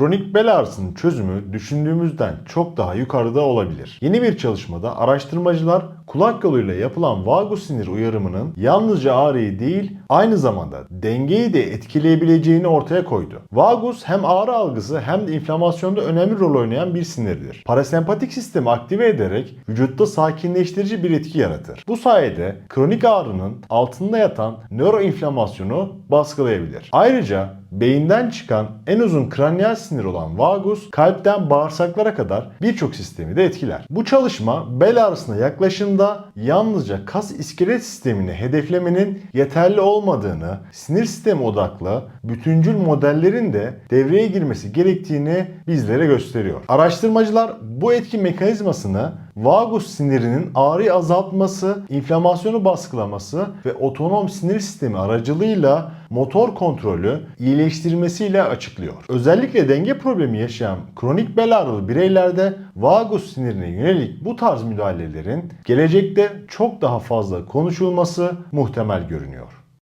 kronik bel ağrısının çözümü düşündüğümüzden çok daha yukarıda olabilir. Yeni bir çalışmada araştırmacılar kulak yoluyla yapılan vagus sinir uyarımının yalnızca ağrıyı değil aynı zamanda dengeyi de etkileyebileceğini ortaya koydu. Vagus hem ağrı algısı hem de inflamasyonda önemli rol oynayan bir sinirdir. Parasempatik sistemi aktive ederek vücutta sakinleştirici bir etki yaratır. Bu sayede kronik ağrının altında yatan nöroinflamasyonu baskılayabilir. Ayrıca beyinden çıkan en uzun kraniyal sinir olan vagus kalpten bağırsaklara kadar birçok sistemi de etkiler. Bu çalışma bel ağrısına yaklaşımda yalnızca kas iskelet sistemini hedeflemenin yeterli olmadığını, sinir sistemi odaklı bütüncül modellerin de devreye girmesi gerektiğini bizlere gösteriyor. Araştırmacılar bu etki mekanizmasını vagus sinirinin ağrıyı azaltması, inflamasyonu baskılaması ve otonom sinir sistemi aracılığıyla motor kontrolü iyileştirmesiyle açıklıyor. Özellikle denge problemi yaşayan kronik bel ağrılı bireylerde vagus sinirine yönelik bu tarz müdahalelerin gelecekte çok daha fazla konuşulması muhtemel görünüyor.